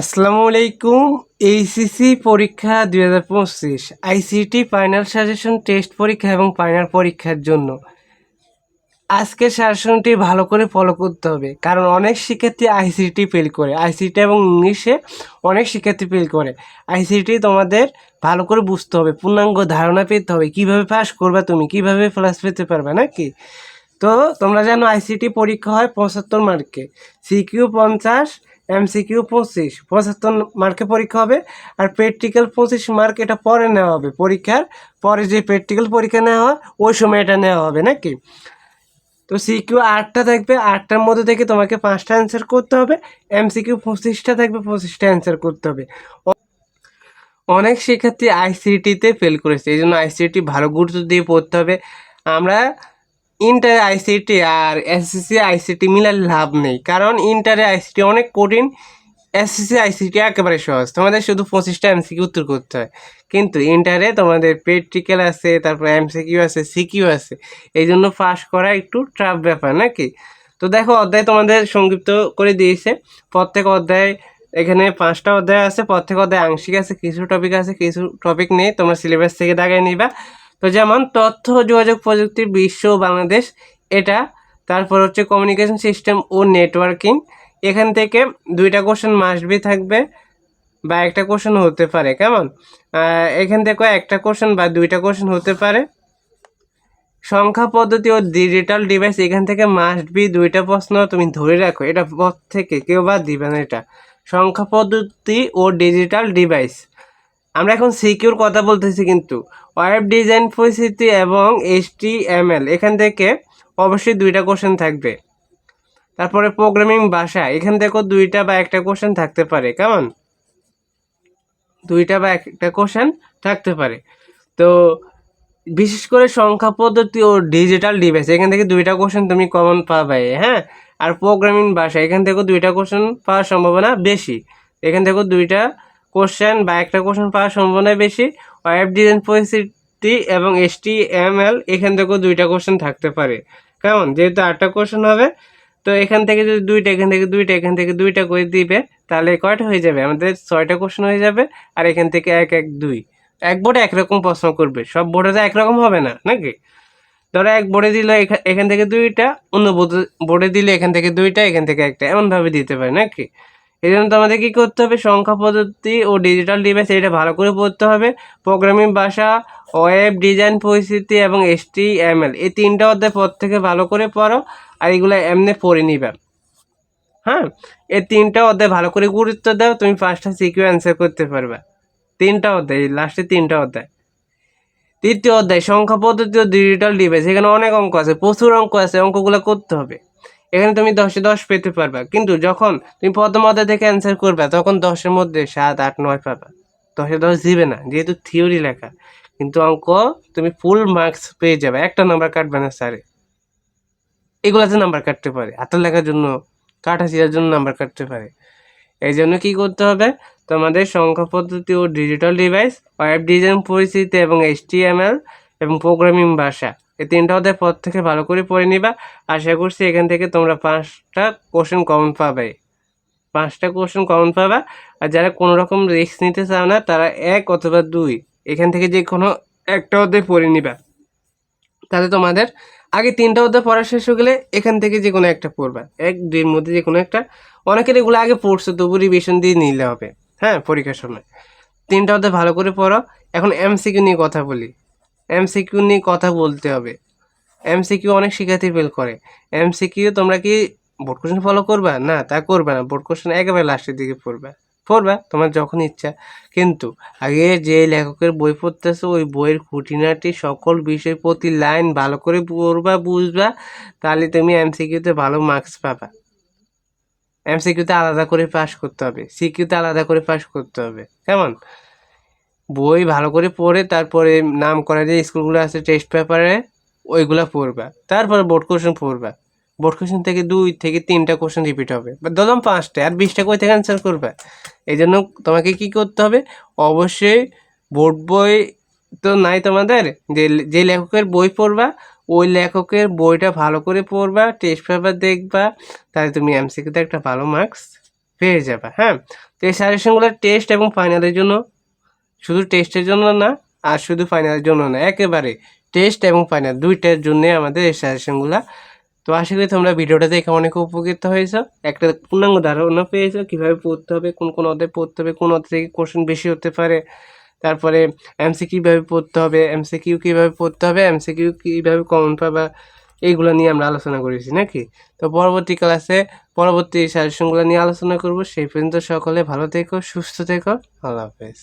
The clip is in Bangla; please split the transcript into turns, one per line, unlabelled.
আসসালামু আলাইকুম এইচএসসি পরীক্ষা দুই হাজার পঁচিশ আইসিটি ফাইনাল সাজেশন টেস্ট পরীক্ষা এবং ফাইনাল পরীক্ষার জন্য। আজকের সাজেশনটি ভালো করে ফলো করতে হবে, কারণ অনেক শিক্ষার্থী আইসিটি ফেল করে। আইসিটি এবং ইংলিশে অনেক শিক্ষার্থী ফেল করে। আইসিটি তোমাদের ভালো করে বুঝতে হবে, পূর্ণাঙ্গ ধারণা পেতে হবে, কীভাবে পাস করবে তুমি, কীভাবে প্লাস পেতে পারবে, নাকি? তো তোমরা জানো আইসিটি পরীক্ষা হয় পঁচাত্তর মার্কে সিকিউ পঞ্চাশ এমসিকিউ পঁচিশ, পঁচাত্তর মার্কে পরীক্ষা হবে আর প্র্যাকটিক্যাল পঁচিশ মার্ক এটা পরে নেওয়া হবে। পরীক্ষার পরে যে প্র্যাকটিক্যাল পরীক্ষা নেওয়া হয়, ওই সময় এটা নেওয়া হবে নাকি? তো সিকিউ আটটা থাকবে, আটটার মধ্যে থেকে তোমাকে পাঁচটা অ্যান্সার করতে হবে এমসিকিউ পঁচিশটা থাকবে, পঁচিশটা অ্যান্সার করতে হবে। অনেক শিক্ষার্থী আইসিটিতে ফেল করেছে এই জন্য আইসিটি ভালো গুরুত্ব দিয়ে পড়তে হবে। আমরা ইন্টার আইসিটি আর এসএসসি আইসিটি মিলার লাভ নেই। কারণ ইন্টারে আইসিটি অনেক কঠিন। এসএসসি আইসিটি একেবারে সহজ। তোমাদের শুধু পঁচিশটা এমসিকিউ উত্তর করতে হয়। কিন্তু ইন্টারে তোমাদের প্র্যাকটিক্যাল আছে, তারপর এমসিকিউ আছে সিকিউ আছে। এই জন্য পাস করা একটু ট্রাফ ব্যাপার, নাকি? তো দেখো, অধ্যায় তোমাদের সংক্ষিপ্ত করে দিয়েছে। প্রত্যেক অধ্যায় এখানে পাঁচটা অধ্যায় আছে, প্রত্যেক অধ্যায় আংশিক আছে, কিছু টপিক আছে, কিছু টপিক নেই। তোমরা সিলেবাস থেকে দাগাই নিবা। তো যেমন তথ্য যোগাযোগ প্রযুক্তি বিশ্ব বাংলাদেশ, এটা, তারপর হচ্ছে কমিউনিকেশন সিস্টেম ও নেটওয়ার্কিং এখান থেকে দুইটা কোশ্চেন মাস্ট বি থাকবে বা একটা কোশ্চেন হতে পারে, কেমন? এখান থেকে একটা কোশ্চেন বা দুইটা কোশ্চেন হতে পারে। সংখ্যা, পদ্ধতি ও ডিজিটাল ডিভাইস এখান থেকে মাস্ট বি দুইটা প্রশ্ন তুমি ধরে রাখো, এটা পথ থেকে কেউ বা দিবে না এটা। সংখ্যা, পদ্ধতি ও ডিজিটাল ডিভাইস আমরা এখন সিকিউর কথা বলতেছি কিন্তু। ওয়েব ডিজাইন পরিস্থিতি এবং এইচটিএমএল এখান থেকে অবশ্যই দুইটা কোশ্চেন থাকবে। তারপরে প্রোগ্রামিং ভাষা, এখান থেকেও দুইটা বা একটা কোশ্চেন থাকতে পারে, কেমন? দুইটা বা একটা কোশ্চেন থাকতে পারে। তো বিশেষ করে সংখ্যা পদ্ধতি ও ডিজিটাল ডিভাইস এখান থেকে দুইটা কোশ্চেন তুমি কমন পাবে হ্যাঁ? আর প্রোগ্রামিং ভাষা, এখান থেকেও দুইটা কোশ্চেন পাওয়ার সম্ভাবনা বেশি। এখান থেকেও দুইটা কোশ্চেন বা একটা কোশ্চেন পাওয়ার সম্ভাবনা বেশি। ওয়েব ডিজাইন পরিস্থিতি এবং এস টি এম এল এখান থেকেও দুইটা কোশ্চেন থাকতে পারে। কেমন? যেহেতু আটটা কোশ্চেন হবে, তো এখান থেকে যদি দুইটা, এখান থেকে দুইটা, এখান থেকে দুইটা করে দিবে, তাহলে কয়টা হয়ে যাবে? আমাদের ছয়টা কোশ্চেন হয়ে যাবে, আর এখান থেকে এক এক, দুই। এক বোর্ডে একরকম প্রশ্ন করবে। সব বোর্ডে তো একরকম হবে না, নাকি? ধরো এক বোর্ডে দিলে এখান থেকে দুইটা, অন্য বোর্ডে- বোর্ডে দিলে এখান থেকে দুইটা, এখান থেকে একটা। এমনভাবে দিতে পারে, নাকি? এই জন্য তো আমাদের কী করতে হবে? সংখ্যা পদ্ধতি ও ডিজিটাল ডিভাইস এটা ভালো করে পড়তে হবে। প্রোগ্রামিং ভাষা ওয়েব ডিজাইন পরিস্থিতি এবং এল এই তিনটা অধ্যায় পর থেকে ভালো করে পড়ো আর এগুলো এমনি পড়ে নিবে। হ্যাঁ? এই তিনটা অধ্যায় ভালো করে গুরুত্ব দাও, তুমি পাঁচটা সিকিউ অ্যান্সার করতে পারবে। তিনটা অধ্যায় লাস্টে তিনটা অধ্যায়। তৃতীয় অধ্যায়, সংখ্যা পদ্ধতি ও ডিজিটাল ডিভাইস এখানে অনেক অঙ্ক আছে, প্রচুর অঙ্ক আছে, অঙ্কগুলো করতে হবে। এখানে তুমি দশে দশ পেতে পারবা। কিন্তু যখন তুমি প্রথম থেকে অ্যান্সার করবে, তখন দশের মধ্যে সাত, আট, নয় পাবা। দশে দশ দিবে না, যেহেতু থিওরি লেখা। কিন্তু অঙ্ক, তুমি ফুল মার্কস পেয়ে যাবে। একটা নাম্বার কাটবে না স্যারে এগুলাতে নাম্বার কাটতে পারে। হাতের লেখার জন্য কাটা ছিঁড়ার জন্য নাম্বার কাটতে পারে। এই জন্য কী করতে হবে? তোমাদের সংখ্যা পদ্ধতি ও ডিজিটাল ডিভাইস ওয়েব ডিজাইন পরিস্থিতি এবং এইচটিএমএল এবং প্রোগ্রামিং ভাষা। এই তিনটা অধ্যায় পর থেকে ভালো করে পড়ে নিবা। আশা করছি এখান থেকে তোমরা পাঁচটা কোশ্চেন কমন পাবে। পাঁচটা কোশ্চেন কমন পাবা। আর যারা কোনো রকম রিস্ক নিতে চাও না, তারা এক অথবা দুই, এখান থেকে যে কোনো একটা অধ্যায় পড়ে নিবা। তাহলে তোমাদের আগে তিনটা অধ্যায় পড়া শেষ হয়ে গেলে এখান থেকে যে কোনো একটা পড়বা। এক, দুইয়ের মধ্যে যে কোনো একটা। অনেকের এগুলো আগে পড়ছো, তবু রিভিশন দিয়ে নিলে হবে। হ্যাঁ পরীক্ষার সময়। তিনটা অধ্যায় ভালো করে পড়ো। এখন এমসিকিউ নিয়ে কথা বলি। এমসিকিউ নিয়ে কথা বলতে হবে। এমসিকিউ অনেক শিক্ষার্থী ফেল করে। এমসিকিউ তোমরা কি বোর্ড কোশ্চেন ফলো করবা? না, তা করবে না। বোর্ড কোশ্চেন একেবারে লাস্টের দিকে পড়বা। পড়বা, তোমার যখন ইচ্ছা। কিন্তু আগে যে লেখকের বই পড়তেছো, ওই বইয়ের খুঁটিনাটি সকল বিষয় প্রতি লাইন ভালো করে পড়বা, বুঝবা, তাহলে তুমি এমসিকিউতে ভালো মার্কস পাবা। এমসিকিউতে আলাদা করে পাস করতে হবে। সিকিউতে আলাদা করে পাস করতে হবে। কেমন? বই ভালো করে পড়ে, তারপরে নাম করা যে স্কুলগুলো আছে টেস্ট পেপারে ওইগুলো পড়বা। তারপরে বোর্ড কোশ্চেন পড়বা। বোর্ড কোশ্চেন থেকে দুই থেকে তিনটা কোশ্চেন রিপিট হবে। বা ধরলাম পাঁচটা, আর বিশটা কই থেকে অ্যান্সার করবে? এই জন্য তোমাকে কি করতে হবে? অবশ্যই বোর্ড বই তো নাই তোমাদের, যে যে লেখকের বই পড়বা, ওই লেখকের বইটা ভালো করে পড়বা টেস্ট পেপার দেখবা, তাহলে তুমি এমসিকিউতে একটা ভালো মার্কস পেয়ে যাবে হ্যাঁ? তো এই সাজেশনগুলো টেস্ট এবং ফাইনালের জন্য শুধু টেস্টের জন্য না, আর শুধু ফাইনালের জন্য না, একেবারে টেস্ট এবং ফাইনাল দুইটার জন্যে আমাদের এই সাজেশনগুলো তো আশা করি তোমরা ভিডিওটা দেখে অনেক উপকৃত হয়েছো। একটা পূর্ণাঙ্গ ধারণা পেয়েছ, কীভাবে পড়তে হবে, কোন কোন অধ্যায় পড়তে হবে, কোন অধ্যায় থেকে কোশ্চেন বেশি হতে পারে, তারপরে এমসিকিউ কীভাবে পড়তে হবে এমসি কিউ কীভাবে পড়তে হবে এমসি কিউ কীভাবে কমন পাবা, এইগুলো নিয়ে আমরা আলোচনা করেছি, নাকি? তো পরবর্তী ক্লাসে পরবর্তী সাজেশনগুলো নিয়ে আলোচনা করব। সেই পর্যন্ত সকলে ভালো থেকো, সুস্থ থেকো। আল্লাহ হাফেজ।